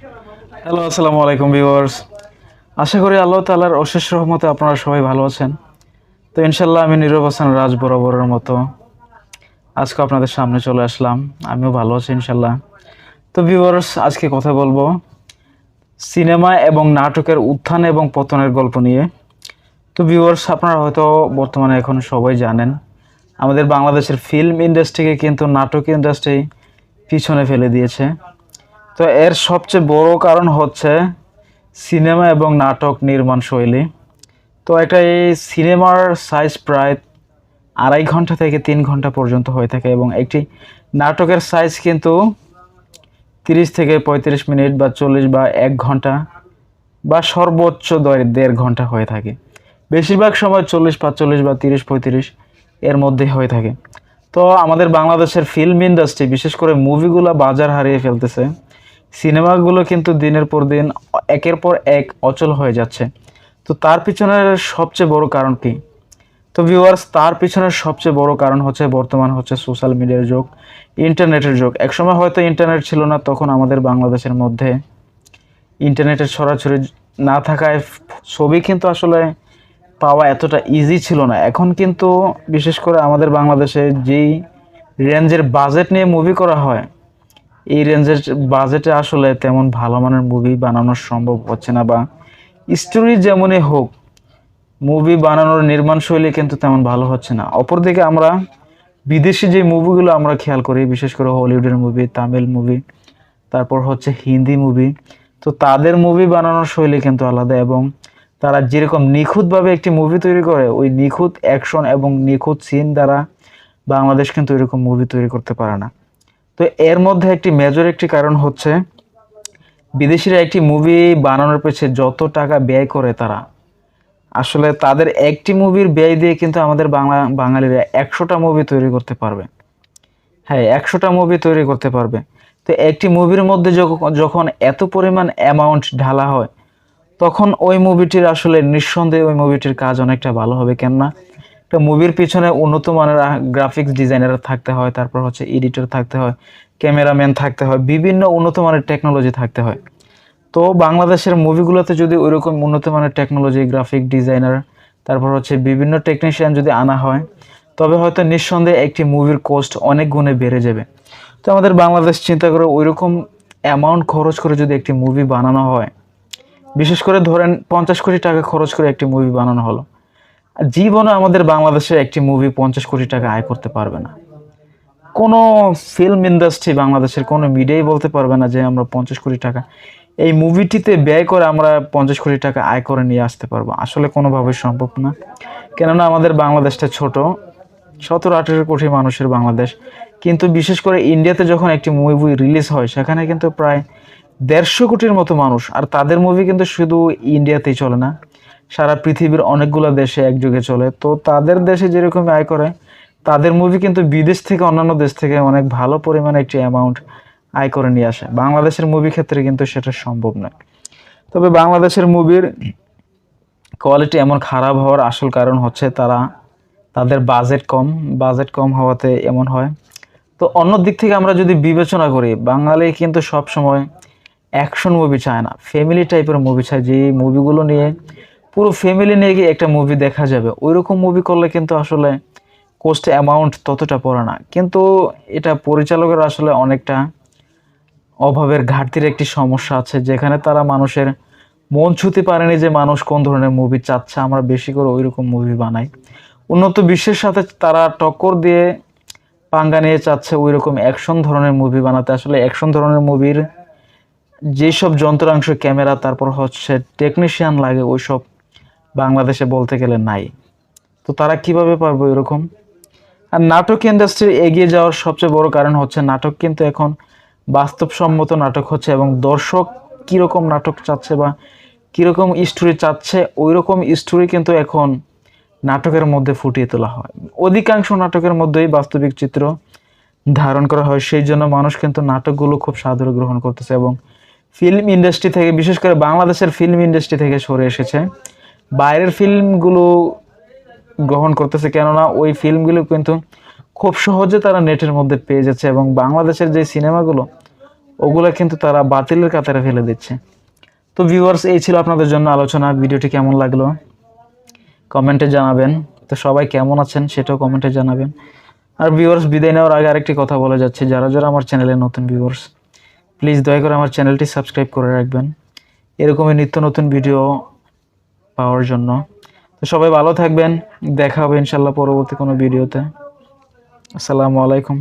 Hello, আসসালামু আলাইকুম, viewers. আশা করি আল্লাহ তাআলার অশেষ রহমতে আপনারা সবাই ভালো আছেন। তো ইনশাল্লাহ আমি নীরব হাসান রাজ বরাবরের মতো আজকে আপনাদের সামনে চলে আসলাম। আমিও ভালো আছি ইনশাল্লাহ তো ভিউয়ার্স, আজকে কথা বলব সিনেমা এবং নাটকের উত্থান এবং পতনের গল্প নিয়ে। তো ভিউয়ার্স, আপনারা হয়তো বর্তমানে এখন সবাই জানেন, আমাদের বাংলাদেশের ফিল্ম ইন্ডাস্ট্রিকে কিন্তু নাটক ইন্ডাস্ট্রি পিছনে ফেলে দিয়েছে। তো এর সবচেয়ে বড় কারণ হচ্ছে সিনেমা এবং নাটক নির্মাণ শৈলী। তো একটা এই সিনেমার সাইজ প্রায় আড়াই ঘণ্টা থেকে তিন ঘণ্টা পর্যন্ত হয়ে থাকে এবং একটি নাটকের সাইজ কিন্তু তিরিশ থেকে পঁয়ত্রিশ মিনিট বা চল্লিশ বা এক ঘণ্টা বা সর্বোচ্চ দেড় ঘণ্টা হয়ে থাকে। বেশিরভাগ সময় চল্লিশ, পাঁচচল্লিশ বা তিরিশ, পঁয়ত্রিশ এর মধ্যে হয়ে থাকে। তো আমাদের বাংলাদেশের ফিল্ম ইন্ডাস্ট্রি বিশেষ করে মুভিগুলো বাজার হারিয়ে ফেলতেছে। সিনেমাগুলো কিন্তু দিনের পর দিন, একের পর এক অচল হয়ে যাচ্ছে। তো তার পিছনের সবচেয়ে বড় কারণ কি? তো ভিউয়ার্স তার পিছনের সবচেয়ে বড় কারণ হচ্ছে, বর্তমান হচ্ছে সোশ্যাল মিডিয়ার যুগ, ইন্টারনেটের যুগ। একসময় হয়তো ইন্টারনেট ছিল না, তখন আমাদের বাংলাদেশের মধ্যে ইন্টারনেটের ছড়াছড়ি না থাকায় ছবি কিন্তু আসলে পাওয়া এতটা ইজি ছিল না। এখন কিন্তু বিশেষ করে আমাদের বাংলাদেশে যেই রেঞ্জের বাজেট নিয়ে মুভি করা হয় এই রেঞ্জের বাজেটে আসলে তেমন ভালো মানের মুভি বানানো সম্ভব হচ্ছে না বা স্টোরি যেমনই হোক মুভি বানানোর নির্মাণ শৈলী কিন্তু তেমন ভালো হচ্ছে না। অপরদিকে আমরা বিদেশি যে মুভিগুলো আমরা খেয়াল করি, বিশেষ করে হলিউডের মুভি তামিল মুভি তারপর হচ্ছে হিন্দি মুভি তো তাদের মুভি বানানোর শৈলী কিন্তু আলাদা এবং তারা যেরকম নিখুঁতভাবে একটি মুভি তৈরি করে, ওই নিখুঁত অ্যাকশন এবং নিখুঁত সিন দ্বারা বাংলাদেশ কিন্তু এরকম মুভি তৈরি করতে পারে না। তো এর মধ্যে একটি মেজর একটি কারণ হচ্ছে, বিদেশিরা একটি মুভি বানানোর পেছনে যত টাকা ব্যয় করে তারা, আসলে তাদের একটি মুভির ব্যয় দিয়ে কিন্তু আমাদের বাংলা, বাঙালিরা একশোটা মুভি তৈরি করতে পারবে। হ্যাঁ একশোটা মুভি তৈরি করতে পারবে। তো একটি মুভির মধ্যে যখ- যখন এত পরিমাণ অ্যামাউন্ট ঢালা হয়, তখন ওই মুভিটির আসলে নিঃসন্দেহে ওই মুভিটির কাজ অনেকটা ভালো হবে। কেননা একটা মুভির পিছনে উন্নত মানের গ্রাফিক্স ডিজাইনার থাকতে হয়, তারপর হচ্ছে এডিটর থাকতে হয় ক্যামেরাম্যান থাকতে হয়, বিভিন্ন উন্নত মানের টেকনোলজি থাকতে হয়। তো বাংলাদেশের মুভিগুলোতে যদি ওইরকম উন্নত মানের টেকনোলজি গ্রাফিক ডিজাইনার তারপর হচ্ছে বিভিন্ন টেকনিশিয়ান যদি আনা হয়, তবে হয়তো নিঃসন্দেহে একটি মুভির কোস্ট অনেক গুণে বেড়ে যাবে। তো আমাদের বাংলাদেশ চিন্তা করে ওইরকম অ্যামাউন্ট খরচ করে যদি একটি মুভি বানানো হয়, বিশেষ করে ধরেন পঞ্চাশ কোটি টাকা খরচ করে একটি মুভি বানানো হলো জীবনে আমাদের বাংলাদেশে একটি মুভি পঞ্চাশ কোটি টাকা আয় করতে পারবে না। কোনো ফিল্ম ইন্ডাস্ট্রি বাংলাদেশের কোনো মিডিয়াই বলতে পারবে না যে আমরা পঞ্চাশ কোটি টাকা, এই মুভিটিতে ব্যয় করে আমরা পঞ্চাশ কোটি টাকা আয় করে নিয়ে আসতে পারব। আসলে কোনোভাবেই সম্ভব না। কেননা আমাদের বাংলাদেশটা ছোট, সতেরো আঠেরো কোটি মানুষের বাংলাদেশ। কিন্তু বিশেষ করে ইন্ডিয়াতে যখন একটি মুভি রিলিজ হয়, সেখানে কিন্তু প্রায় দেড়শো কোটির মতো মানুষ। আর তাদের মুভি কিন্তু শুধু ইন্ডিয়াতেই চলে না সারা পৃথিবীর অনেকগুলো দেশে একযোগে চলে। তো তাদের দেশে যেরকম আয় করে, তাদের মুভি কিন্তু বিদেশ থেকে অন্যান্য দেশ থেকে অনেক ভালো পরিমাণে একটি অ্যামাউন্ট আয় করে নিয়ে আসে। বাংলাদেশের মুভি ক্ষেত্রে কিন্তু সেটা সম্ভব নয়। তবে বাংলাদেশের মুভির কোয়ালিটি এমন খারাপ হওয়ার আসল কারণ হচ্ছে তারা, তাদের বাজেট কম বাজেট কম হওয়াতে এমন হয়। তো অন্য দিক থেকে আমরা যদি বিবেচনা করি, বাঙালি কিন্তু সব সময় অ্যাকশন মুভি চায় না। ফ্যামিলি টাইপের মুভি চায়। যে মুভিগুলো নিয়ে পুরো ফ্যামিলি নিয়ে গিয়ে একটা মুভি দেখা যাবে। ওই রকম মুভি করলে কিন্তু আসলে কোস্ট অ্যামাউন্ট ততটা পড়ে না। কিন্তু এটা পরিচালকের আসলে অনেকটা অভাবের ঘাটতির একটি সমস্যা আছে, যেখানে তারা মানুষের মন ছুতে পারেনি যে মানুষ কোন ধরনের মুভি চাচ্ছে। আমরা বেশি করে ওইরকম মুভি বানাই। উন্নত বিশ্বের সাথে তারা টক্কর দিয়ে পাঙ্গা নিয়ে চাচ্ছে ওই রকম অ্যাকশন ধরনের মুভি বানাতে। আসলে অ্যাকশন ধরনের মুভির যেসব যন্ত্রাংশ, ক্যামেরা, তারপর হচ্ছে টেকনিশিয়ান লাগে, ওইসব বাংলাদেশে বলতে গেলে নাই। তো তারা কীভাবে পারবে এরকম? আর নাটক ইন্ডাস্ট্রি এগিয়ে যাওয়ার সবচেয়ে বড় কারণ হচ্ছে নাটক কিন্তু এখন বাস্তবসম্মত নাটক হচ্ছে এবং দর্শক কীরকম নাটক চাচ্ছে বা কীরকম স্টোরি চাচ্ছে ওই রকম স্টোরি কিন্তু এখন নাটকের মধ্যে ফুটিয়ে তোলা হয়। অধিকাংশ নাটকের মধ্যেই বাস্তবিক চিত্র ধারণ করা হয়, সেই জন্য মানুষ কিন্তু নাটকগুলো খুব সাদরে গ্রহণ করতেছে এবং ফিল্ম ইন্ডাস্ট্রি থেকে, বিশেষ করে বাংলাদেশের ফিল্ম ইন্ডাস্ট্রি থেকে সরে এসেছে। বাইরের ফিল্মগুলো গ্রহণ করতেছে কেননা ওই ফিল্মগুলো কিন্তু খুব সহজে তারা নেটের মধ্যে পেয়ে যাচ্ছে এবং বাংলাদেশের যে সিনেমাগুলো, ওগুলো কিন্তু তারা বাতিলের কাতারে ফেলে দিচ্ছে। তো ভিউয়ার্স এই ছিল আপনাদের জন্য আলোচনা। ভিডিওটি কেমন লাগল? কমেন্টে জানাবেন। তো সবাই কেমন আছেন সেটাও কমেন্টে জানাবেন। আর ভিউয়ার্স বিদায় নেওয়ার আগে আরেকটি কথা বলে যাচ্ছে। যারা যারা আমার চ্যানেলে নতুন ভিউয়ার্স প্লিজ দয়া করে আমার চ্যানেলটি সাবস্ক্রাইব করে রাখবেন। এরকমই নিত্য নতুন ভিডিও পাওয়ার জন্য। তো সবাই ভালো থাকবেন। দেখা হবে ইনশাল্লাহ পরবর্তী কোনো ভিডিওতে। আসসালামু আলাইকুম।